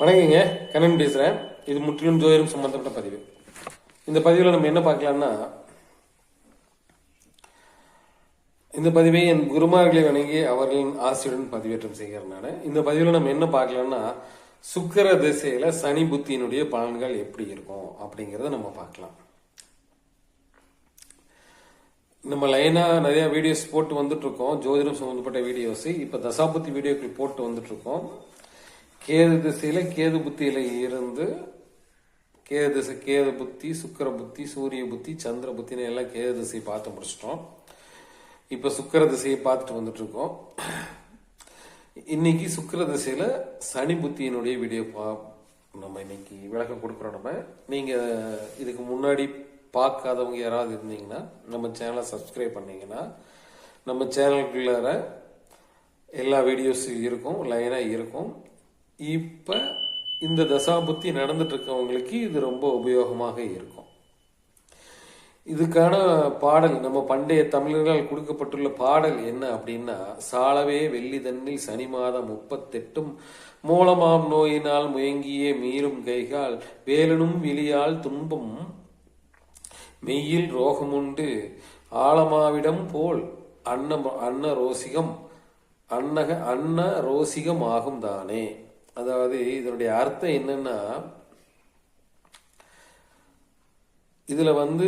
வணக்கங்க. கண்ணன் பேசுறேன். இது முற்றிலும் ஜோதிடம் சம்பந்தப்பட்ட பதிவு. இந்த பதிவில் நம்ம என்ன பார்க்கலாம்னா இந்த பதிவை என் குருமார்களை வணங்கி அவர்களின் ஆசையுடன் பதிவேற்றம் செய்கிறேன் நான் இந்த பதிவில் நம்ம என்ன பார்க்கலாம்னா சுக்கர திசையில சனி புத்தியினுடைய பலன்கள் எப்படி இருக்கும் அப்படிங்கிறத நம்ம பார்க்கலாம். நம்ம லைனா நிறைய வீடியோஸ் போட்டு வந்துட்டு இருக்கோம் ஜோதிடம் சம்பந்தப்பட்ட வீடியோஸ் இப்ப தசாபுத்தி வீடியோக்கள் போட்டு வந்துட்டு இருக்கோம் கேது திசையில கேது புத்தியில இருந்து கேது திசை கேது புத்தி சுக்கிர புத்தி சூரிய புத்தி சந்திர புத்தின்னு எல்லாம் கேது திசையை பார்த்து முடிச்சிட்டோம். இப்போ சுக்கிர திசையை பார்த்துட்டு வந்துட்டு இருக்கோம் இன்னைக்கு சுக்கிர திசையில சனி புத்தியினுடைய வீடியோ பா நம்ம இன்னைக்கு விளக்கம் கொடுக்குறோம். நம்ம நீங்க இதுக்கு முன்னாடி பார்க்காதவங்க யாராவது இருந்தீங்கன்னா நம்ம சேனலை சப்ஸ்கிரைப் பண்ணீங்கன்னா நம்ம சேனலுக்குள்ளார எல்லா வீடியோஸும் இருக்கும் லைனாக இருக்கும். இப்ப இந்த தசாபுத்தி நடந்துட்டு இருக்கவங்களுக்கு இது ரொம்ப உபயோகமாக இருக்கும். இதுக்கான பாடல் நம்ம பண்டைய தமிழர்களால் கொடுக்கப்பட்டுள்ள பாடல் என்ன அப்படின்னா சாலவே வெள்ளி தன்னில் சனி மாதம் முப்பத்தெட்டும் மூலமாம் நோயினால் முயங்கியே மீறும் கைகால் வேலனும் விழியால் துன்பம் மெய்யில் ரோகமுண்டு ஆலமாவிடம் போல் அன்ன அன்ன ரோசிகம் அன்னக அன்ன ரோசிகம் ஆகும் தானே. அதாவது இதனுடைய அர்த்தம் என்னன்னா இதுல வந்து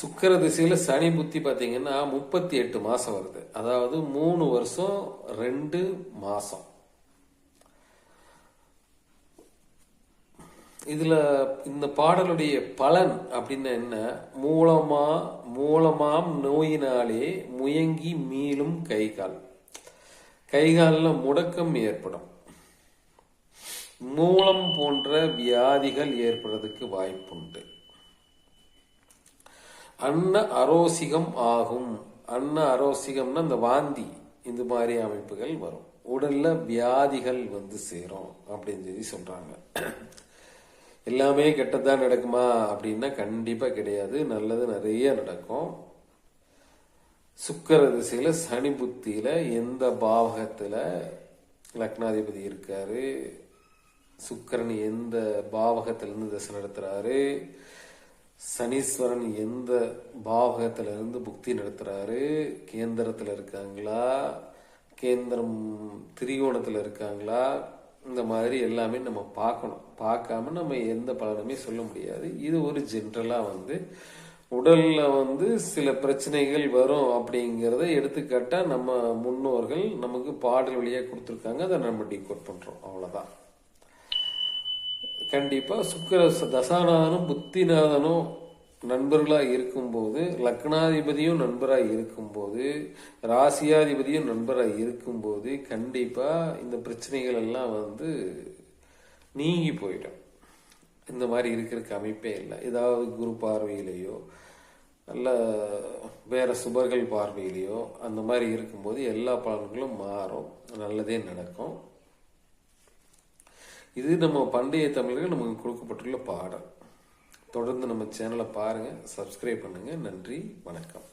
சுக்கர திசையில சனி புத்தி பாத்தீங்கன்னா முப்பத்தி எட்டு மாசம் வருது. அதாவது மூணு வருஷம் ரெண்டு மாசம். இதுல இந்த பாடலுடைய பலன் அப்படின்னு என்ன? மூலமா மூலமாம் நோயினாலே முயங்கி மீளும் கை கால். கைகாலில் முடக்கம் ஏற்படும். மூலம் போன்ற வியாதிகள் ஏற்படுறதுக்கு வாய்ப்புண்டு. அன்ன அரோசிகம் ஆகும். அன்ன அரோசிகம்னா இந்த வாந்தி இந்த மாதிரி அமைப்புகள் வரும். உடல்ல வியாதிகள் வந்து சேரும் அப்படின்னு சொல்லி சொல்றாங்க. எல்லாமே கெட்டதான் நடக்குமா அப்படின்னா கண்டிப்பா கிடையாது. நல்லது நிறைய நடக்கும். சுக்கர திசையில சனி புத்தியில எந்த பாவகத்துல லக்னாதிபதி இருக்காரு சுக்கரன் எந்த பாவகத்திலிருந்து தசை நடத்துறாரு? சனீஸ்வரன் எந்த பாவகத்திலிருந்து புக்தி நடத்துறாரு? கேந்திரத்தில் இருக்காங்களா? கேந்திரம் திரிகோணத்தில் இருக்காங்களா? இந்த மாதிரி எல்லாமே நம்ம பார்க்கணும். பார்க்காம நம்ம எந்த பலனுமே சொல்ல முடியாது. இது ஒரு ஜென்ரலாக வந்து உடல்ல வந்து சில பிரச்சனைகள் வரும் அப்படிங்கிறத எடுத்துக்காட்டா நம்ம முன்னோர்கள் நமக்கு பாடல் வழியாக கொடுத்துருக்காங்க. அதை நம்ம டீகோட் பண்ணுறோம் அவ்வளோதான் கண்டிப்பாக சுக்கர தசாநாதனும் புத்திநாதனும் நண்பர்களாக இருக்கும்போது லக்னாதிபதியும் நண்பராக இருக்கும்போது ராசியாதிபதியும் நண்பராக இருக்கும்போது கண்டிப்பாக இந்த பிரச்சனைகள் எல்லாம் வந்து நீங்கி போயிடும். இந்த மாதிரி இருக்கிறதுக்கு அமைப்பே இல்லை. ஏதாவது குரு பார்வையிலேயோ நல்ல வேற சுபர்கள் பார்வையிலேயோ அந்த மாதிரி இருக்கும்போது எல்லா பலன்களும் மாறும். நல்லதே நடக்கும். இது நம்ம பண்டைய தமிழர்கள் நமக்கு கொடுக்கப்பட்டுள்ள பாடம். தொடர்ந்து நம்ம சேனலை பாருங்கள் சப்ஸ்கிரைப் பண்ணுங்கள் நன்றி வணக்கம்.